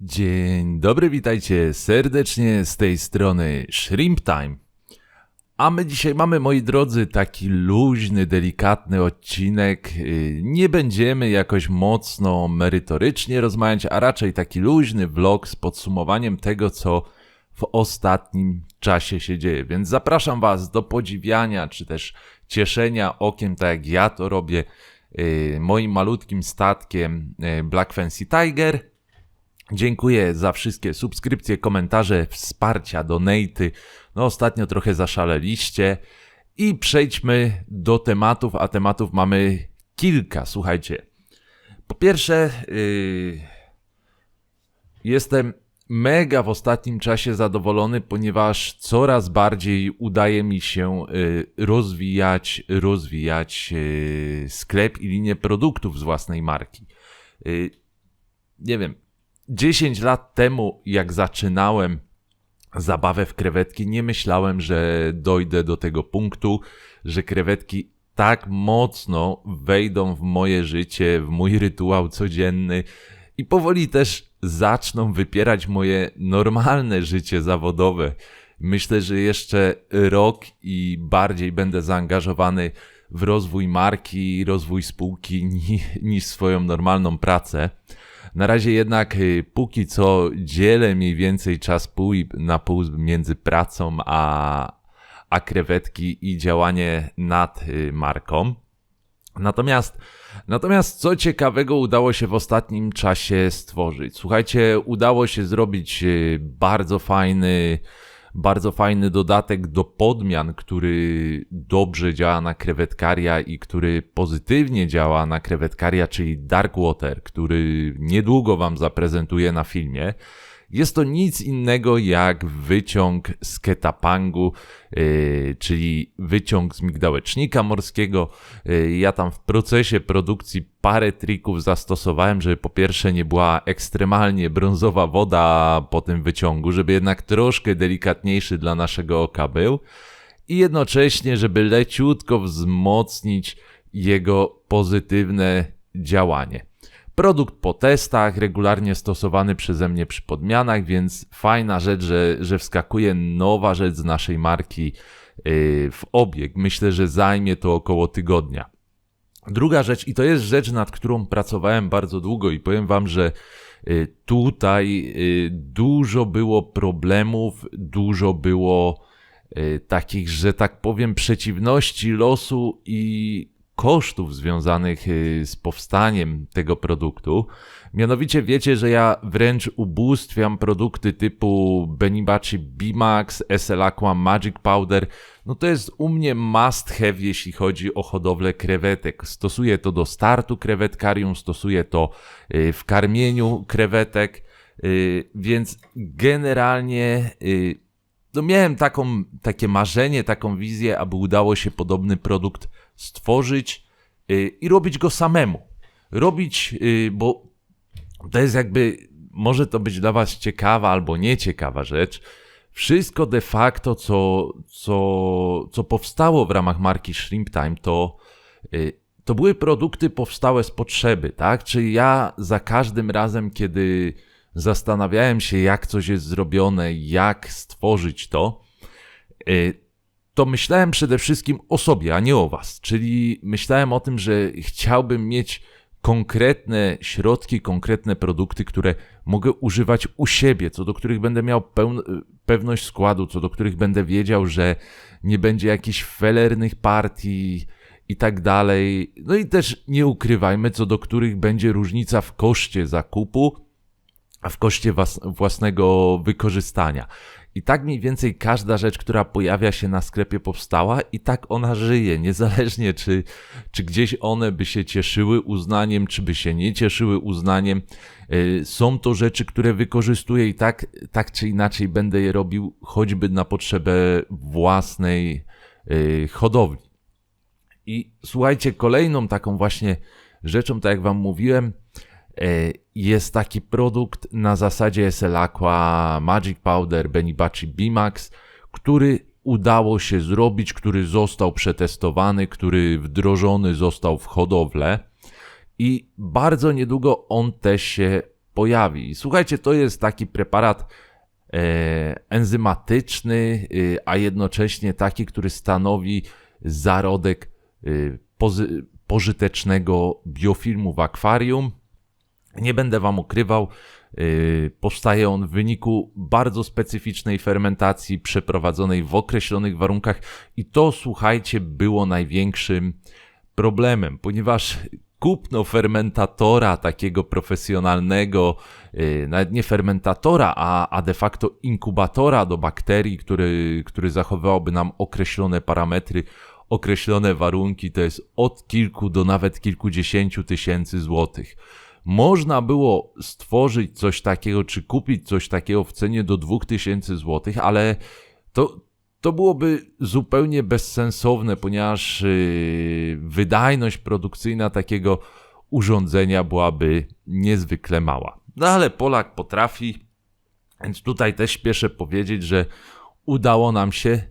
Dzień dobry, witajcie serdecznie z tej strony Shrimp Time. A my dzisiaj mamy, moi drodzy, taki luźny, delikatny odcinek. Yy, Nie będziemy jakoś mocno merytorycznie rozmawiać, a raczej taki luźny vlog z podsumowaniem tego, co w ostatnim czasie się dzieje. Więc zapraszam Was do podziwiania, czy też cieszenia okiem, tak jak ja to robię, yy, moim malutkim statkiem yy, Black Fancy Tiger. Dziękuję za wszystkie subskrypcje, komentarze, wsparcia, donaty. No ostatnio trochę zaszaleliście. I przejdźmy do tematów, a tematów mamy kilka. Słuchajcie. Po pierwsze, yy, jestem mega w ostatnim czasie zadowolony, ponieważ coraz bardziej udaje mi się yy, rozwijać, rozwijać yy, sklep i linię produktów z własnej marki. Yy, nie wiem, 10 lat temu, jak zaczynałem zabawę w krewetki, nie myślałem, że dojdę do tego punktu, że krewetki tak mocno wejdą w moje życie, w mój rytuał codzienny i powoli też zaczną wypierać moje normalne życie zawodowe. Myślę, że jeszcze rok i bardziej będę zaangażowany w rozwój marki, rozwój spółki ni- niż swoją normalną pracę. Na razie jednak y, póki co dzielę mniej więcej czas pół na pół między pracą a, a krewetki i działanie nad y, marką. Natomiast, natomiast co ciekawego udało się w ostatnim czasie stworzyć? Słuchajcie, udało się zrobić y, bardzo fajny, bardzo fajny dodatek do podmian, który dobrze działa na krewetkaria i który pozytywnie działa na krewetkaria, czyli Dark Water, który niedługo Wam zaprezentuję na filmie. Jest to nic innego jak wyciąg z ketapangu, yy, czyli wyciąg z migdałecznika morskiego. Yy, ja tam w procesie produkcji parę trików zastosowałem, żeby po pierwsze nie była ekstremalnie brązowa woda po tym wyciągu, żeby jednak troszkę delikatniejszy dla naszego oka był i jednocześnie, żeby leciutko wzmocnić jego pozytywne działanie. Produkt po testach, regularnie stosowany przeze mnie przy podmianach, więc fajna rzecz, że, że wskakuje nowa rzecz z naszej marki yy, w obieg. Myślę, że zajmie to około tygodnia. Druga rzecz, i to jest rzecz, nad którą pracowałem bardzo długo, i powiem Wam, że y, tutaj y, dużo było problemów, dużo było y, takich, że tak powiem, przeciwności losu i kosztów związanych y, z powstaniem tego produktu. Mianowicie wiecie, że ja wręcz ubóstwiam produkty typu Benibachi Bimax, SL Aqua Magic Powder. No to jest u mnie must have, jeśli chodzi o hodowlę krewetek. Stosuję to do startu krewetkarium, stosuję to y, w karmieniu krewetek, y, więc generalnie no miałem taką, takie marzenie, taką wizję, aby udało się podobny produkt stworzyć yy, i robić go samemu. Robić, yy, bo to jest jakby, może to być dla Was ciekawa albo nieciekawa rzecz. Wszystko de facto, co, co, co powstało w ramach marki Shrimp Time, to, yy, to były produkty powstałe z potrzeby, tak? Czyli ja za każdym razem, kiedy zastanawiałem się, jak coś jest zrobione, jak stworzyć to, to myślałem przede wszystkim o sobie, a nie o was. Czyli myślałem o tym, że chciałbym mieć konkretne środki, konkretne produkty, które mogę używać u siebie, co do których będę miał pełn- pewność składu, co do których będę wiedział, że nie będzie jakichś felernych partii i tak dalej. No i też nie ukrywajmy, co do których będzie różnica w koszcie zakupu, a w koszcie własnego wykorzystania. I tak mniej więcej każda rzecz, która pojawia się na sklepie powstała i tak ona żyje, niezależnie czy, czy gdzieś one by się cieszyły uznaniem, czy by się nie cieszyły uznaniem. Yy, Są to rzeczy, które wykorzystuję i tak, tak czy inaczej będę je robił choćby na potrzebę własnej yy, hodowli. I słuchajcie, kolejną taką właśnie rzeczą, tak jak wam mówiłem, e, jest taki produkt na zasadzie SL Aqua Magic Powder Benibachi Bimax, który udało się zrobić, który został przetestowany, który wdrożony został w hodowlę i bardzo niedługo on też się pojawi. Słuchajcie, to jest taki preparat e, enzymatyczny, e, a jednocześnie taki, który stanowi zarodek e, pożytecznego biofilmu w akwarium. Nie będę Wam ukrywał, yy, powstaje on w wyniku bardzo specyficznej fermentacji przeprowadzonej w określonych warunkach i to, słuchajcie, było największym problemem, ponieważ kupno fermentatora takiego profesjonalnego, yy, nawet nie fermentatora, a, a de facto inkubatora do bakterii, który, który zachowywałby nam określone parametry, określone warunki, to jest od kilku do nawet kilkudziesięciu tysięcy złotych. Można było stworzyć coś takiego, czy kupić coś takiego w cenie do 2000 złotych, ale to, to byłoby zupełnie bezsensowne, ponieważ yy, wydajność produkcyjna takiego urządzenia byłaby niezwykle mała. No ale Polak potrafi, więc tutaj też śpieszę powiedzieć, że udało nam się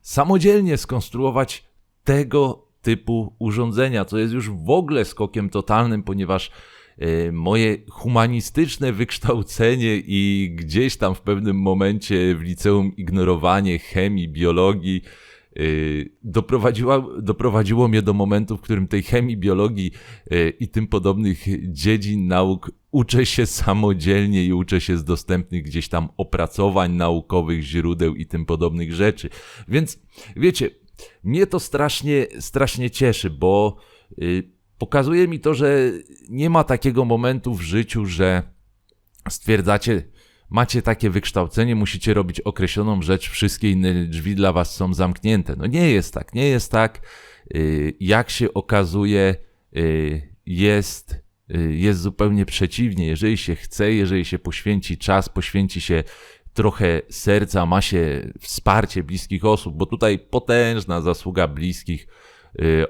samodzielnie skonstruować tego typu urządzenia, co jest już w ogóle skokiem totalnym, ponieważ moje humanistyczne wykształcenie i gdzieś tam w pewnym momencie w liceum ignorowanie chemii, biologii e, doprowadziło, doprowadziło mnie do momentu, w którym tej chemii, biologii e, i tym podobnych dziedzin nauk uczę się samodzielnie i uczę się z dostępnych gdzieś tam opracowań naukowych, źródeł i tym podobnych rzeczy. Więc wiecie, mnie to strasznie, strasznie cieszy, bo y, pokazuje mi to, że nie ma takiego momentu w życiu, że stwierdzacie, macie takie wykształcenie, musicie robić określoną rzecz, wszystkie inne drzwi dla was są zamknięte. No nie jest tak, nie jest tak. Y, jak się okazuje, y, jest, jest zupełnie przeciwnie. Jeżeli się chce, jeżeli się poświęci czas, poświęci się trochę serca, ma się wsparcie bliskich osób, bo tutaj potężna zasługa bliskich y,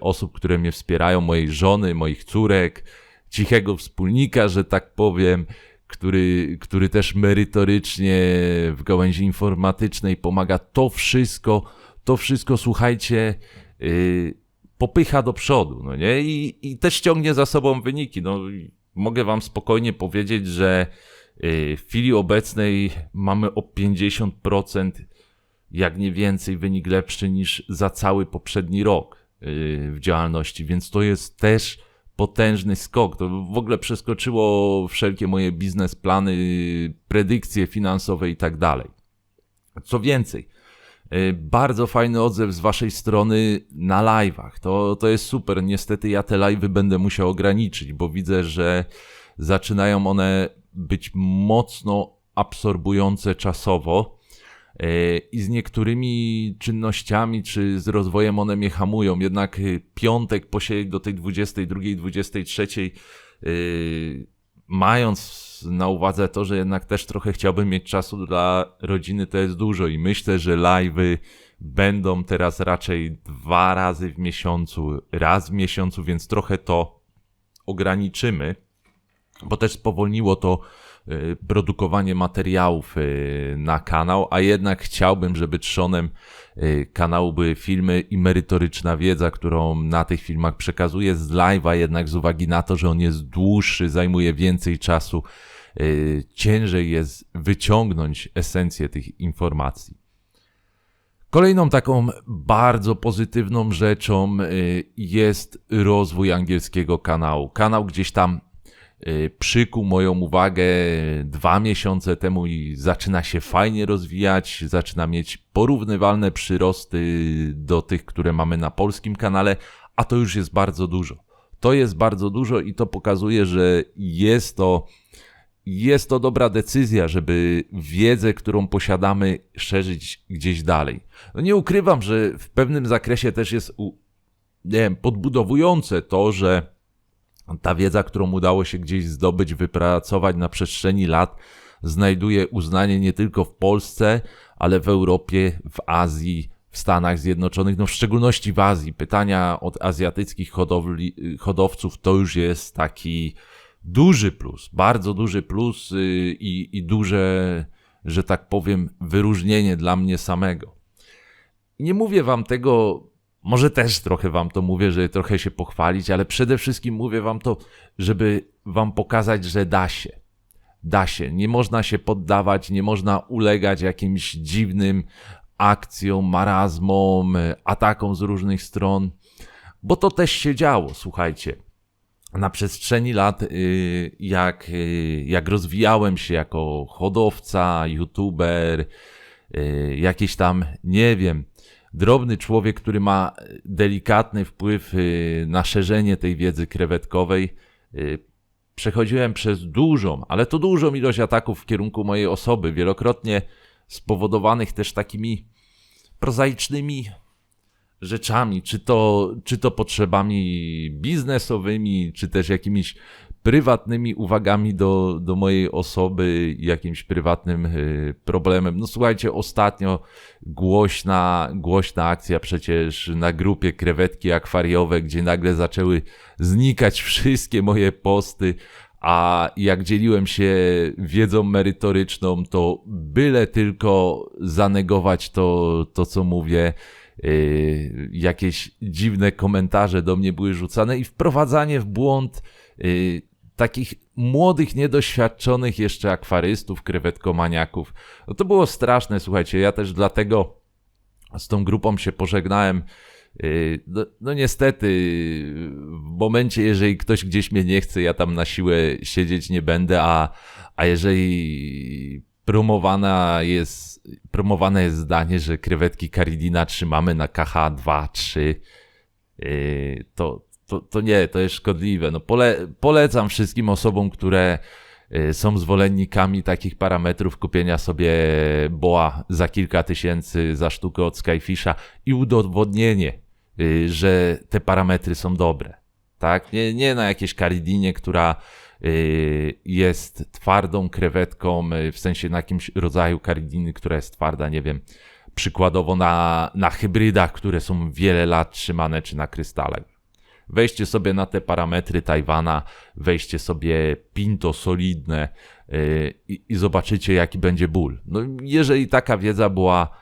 osób, które mnie wspierają, mojej żony, moich córek, cichego wspólnika, że tak powiem, który, który też merytorycznie w gałęzi informatycznej pomaga. To wszystko, to wszystko, słuchajcie, yy, popycha do przodu, no nie? I, I też ciągnie za sobą wyniki. No, mogę wam spokojnie powiedzieć, że Y, w chwili obecnej mamy o 50%, jak nie więcej, wynik lepszy niż za cały poprzedni rok y, w działalności, więc to jest też potężny skok. To w ogóle przeskoczyło wszelkie moje biznesplany, predykcje finansowe i tak dalej. Co więcej, y, bardzo fajny odzew z waszej strony na live'ach. To, to jest super. Niestety ja te live'y będę musiał ograniczyć, bo widzę, że zaczynają one być mocno absorbujące czasowo i z niektórymi czynnościami czy z rozwojem one mnie hamują. Jednak e, piątek posiedzieć do tej 22, 23, e, mając na uwadze to, że jednak też trochę chciałbym mieć czasu dla rodziny, to jest dużo i myślę, że live'y będą teraz raczej dwa razy w miesiącu, raz w miesiącu, więc trochę to ograniczymy bo też spowolniło to produkowanie materiałów y, na kanał, a jednak chciałbym, żeby trzonem y, kanału były filmy i merytoryczna wiedza, którą na tych filmach przekazuję z live'a, jednak z uwagi na to, że on jest dłuższy, zajmuje więcej czasu, ciężej jest wyciągnąć esencję tych informacji. Kolejną taką bardzo pozytywną rzeczą jest rozwój angielskiego kanału. Kanał gdzieś tam Y, przykuł moją uwagę dwa miesiące temu i zaczyna się fajnie rozwijać, zaczyna mieć porównywalne przyrosty do tych, które mamy na polskim kanale, a to już jest bardzo dużo. To jest bardzo dużo i to pokazuje, że jest to, jest to dobra decyzja, żeby wiedzę, którą posiadamy, szerzyć gdzieś dalej. No nie ukrywam, że w pewnym zakresie też jest nie wiem, podbudowujące to, że ta wiedza, którą udało się gdzieś zdobyć, wypracować na przestrzeni lat, znajduje uznanie nie tylko w Polsce, ale w Europie, w Azji, w Stanach Zjednoczonych, no w szczególności w Azji. Pytania od azjatyckich hodowli, hodowców to już jest taki duży plus, bardzo duży plus y, i, i duże, że tak powiem, wyróżnienie dla mnie samego. nie mówię wam tego może też trochę wam to mówię, żeby trochę się pochwalić, ale przede wszystkim mówię wam to, żeby wam pokazać, że da się. Da się, nie można się poddawać, nie można ulegać jakimś dziwnym akcjom, marazmom, atakom z różnych stron, bo to też się działo, słuchajcie. Na przestrzeni lat, y, jak, y, jak rozwijałem się jako hodowca, youtuber, y, jakiś tam, nie wiem, drobny człowiek, który ma delikatny wpływ na szerzenie tej wiedzy krewetkowej, przechodziłem przez dużą, ale to dużą ilość ataków w kierunku mojej osoby, wielokrotnie spowodowanych też takimi prozaicznymi rzeczami, czy to, czy to potrzebami biznesowymi, czy też jakimiś prywatnymi uwagami do, do mojej osoby, jakimś prywatnym y, problemem. No słuchajcie, ostatnio głośna, głośna akcja przecież na grupie krewetki akwariowe, gdzie nagle zaczęły znikać wszystkie moje posty, a jak dzieliłem się wiedzą merytoryczną, to byle tylko zanegować to, to co mówię, yy, jakieś dziwne komentarze do mnie były rzucane i wprowadzanie w błąd yy, takich młodych, niedoświadczonych jeszcze akwarystów, krewetkomaniaków. No to było straszne, słuchajcie, ja też dlatego z tą grupą się pożegnałem. Yy, no, no, niestety, w momencie, jeżeli ktoś gdzieś mnie nie chce, ja tam na siłę siedzieć nie będę, a, a jeżeli promowana jest, promowane jest zdanie, że krewetki Caridina trzymamy na KH 2-3, yy, to, to, to nie, to jest szkodliwe. No pole, polecam wszystkim osobom, które yy, są zwolennikami takich parametrów kupienia sobie boa za kilka tysięcy za sztukę od Skyfisha i udowodnienie, yy, że te parametry są dobre. Tak? Nie, nie na jakieś karidinie, która Y, jest twardą krewetką, y, w sensie na jakimś rodzaju karidiny, która jest twarda, nie wiem, przykładowo na, na hybrydach, które są wiele lat trzymane, czy na krystalach. Weźcie sobie na te parametry Tajwana, weźcie sobie pinto solidne yy, i zobaczycie, jaki będzie ból. No, jeżeli taka wiedza była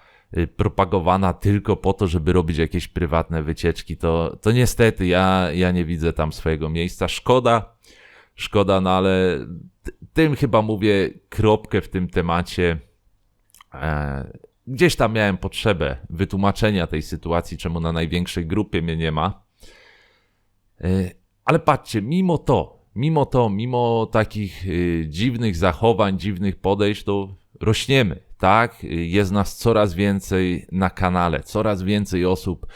propagowana tylko po to, żeby robić jakieś prywatne wycieczki, to, to niestety ja, ja nie widzę tam swojego miejsca. Szkoda, Szkoda, no ale tym chyba mówię kropkę w tym temacie. E, gdzieś tam miałem potrzebę wytłumaczenia tej sytuacji, czemu na największej grupie mnie nie ma. E, ale patrzcie, mimo to, mimo to, mimo takich e, dziwnych zachowań, dziwnych podejść, to rośniemy, tak? Jest nas coraz więcej na kanale, coraz więcej osób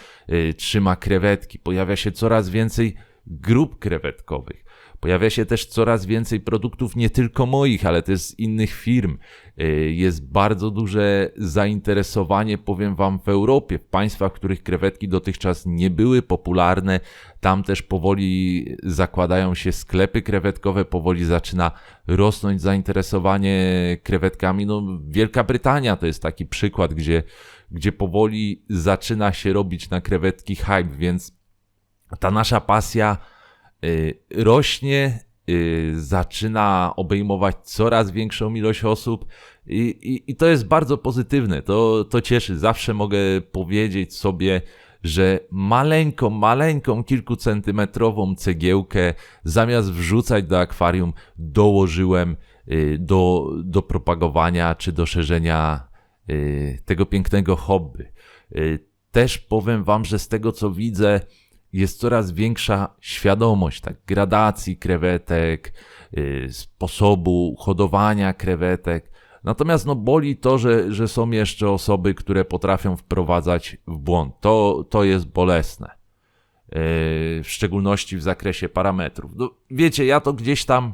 trzyma krewetki, pojawia się coraz więcej grup krewetkowych. Pojawia się też coraz więcej produktów, nie tylko moich, ale też z innych firm. Y, jest bardzo duże zainteresowanie, powiem Wam, w Europie, w państwach, w których krewetki dotychczas nie były popularne. Tam też powoli zakładają się sklepy krewetkowe, powoli zaczyna rosnąć zainteresowanie krewetkami. No, Wielka Brytania to jest taki przykład, gdzie, gdzie powoli zaczyna się robić na krewetki hype, więc ta nasza pasja rośnie, y, zaczyna obejmować coraz większą ilość osób i, i, i to jest bardzo pozytywne. To, to cieszy. Zawsze mogę powiedzieć sobie, że maleńką, maleńką, kilkucentymetrową cegiełkę zamiast wrzucać do akwarium, dołożyłem y, do, do propagowania czy do szerzenia tego pięknego hobby. Też powiem Wam, że z tego co widzę, jest coraz większa świadomość tak, gradacji krewetek, yy, sposobu hodowania krewetek. Natomiast no, boli to, że, że są jeszcze osoby, które potrafią wprowadzać w błąd. To, to jest bolesne. Yy, w szczególności w zakresie parametrów. No, wiecie, ja to gdzieś tam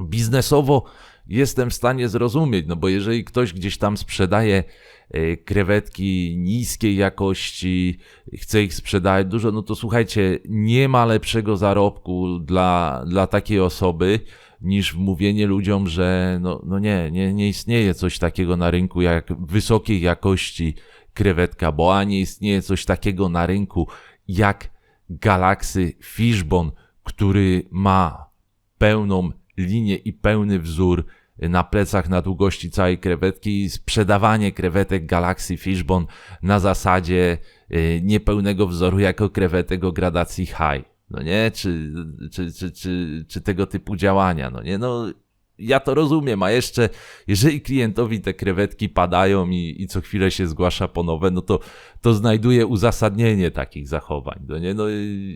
biznesowo jestem w stanie zrozumieć, no bo jeżeli ktoś gdzieś tam sprzedaje e, krewetki niskiej jakości, chce ich sprzedać dużo, no to słuchajcie, nie ma lepszego zarobku dla, dla takiej osoby, niż mówienie ludziom, że no, no nie, nie, nie istnieje coś takiego na rynku jak wysokiej jakości krewetka, bo a nie istnieje coś takiego na rynku jak Galaxy Fishbone, który ma pełną linię i pełny wzór na plecach na długości całej krewetki i sprzedawanie krewetek Galaxy Fishbone na zasadzie y, niepełnego wzoru jako krewetek o gradacji high. No nie? Czy, czy, czy, czy, czy tego typu działania. No nie? No ja to rozumiem, a jeszcze jeżeli klientowi te krewetki padają i, i co chwilę się zgłasza po nowe, no to, to znajduje uzasadnienie takich zachowań. No nie? No,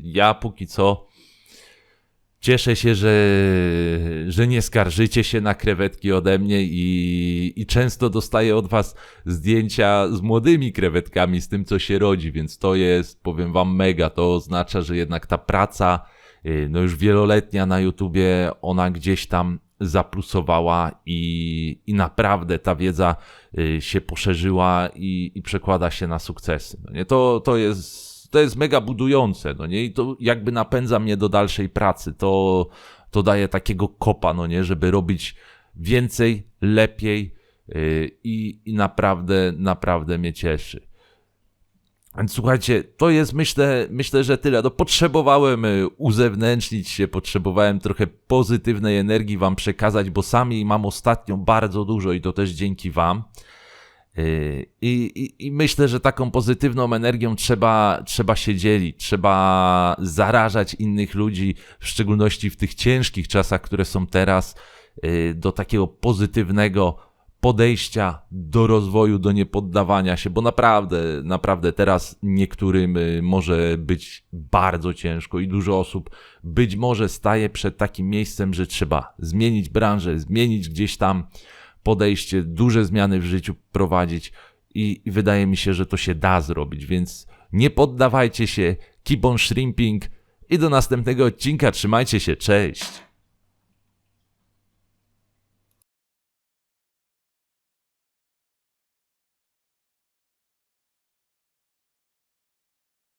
ja póki co cieszę się, że, że nie skarżycie się na krewetki ode mnie i, i często dostaję od was zdjęcia z młodymi krewetkami, z tym co się rodzi, więc to jest, powiem wam, mega. To oznacza, że jednak ta praca, y, no już wieloletnia na YouTubie, ona gdzieś tam zaplusowała i, i naprawdę ta wiedza y, się poszerzyła i, i przekłada się na sukcesy. No nie? To, to jest to jest mega budujące, no nie? I to jakby napędza mnie do dalszej pracy. To, to daje takiego kopa, no nie? Żeby robić więcej, lepiej yy, i, naprawdę, naprawdę mnie cieszy. Więc słuchajcie, to jest myślę, myślę, że tyle. No, potrzebowałem y, uzewnętrznić się, potrzebowałem trochę pozytywnej energii wam przekazać, bo sami mam ostatnio bardzo dużo i to też dzięki wam. I, i, I myślę, że taką pozytywną energią trzeba, trzeba się dzielić, trzeba zarażać innych ludzi, w szczególności w tych ciężkich czasach, które są teraz, y, do takiego pozytywnego podejścia do rozwoju, do niepoddawania się, bo naprawdę, naprawdę teraz niektórym y, może być bardzo ciężko i dużo osób być może staje przed takim miejscem, że trzeba zmienić branżę, zmienić gdzieś tam podejście, duże zmiany w życiu prowadzić i, wydaje mi się, że to się da zrobić, więc nie poddawajcie się, keep on shrimping i do następnego odcinka, trzymajcie się, cześć!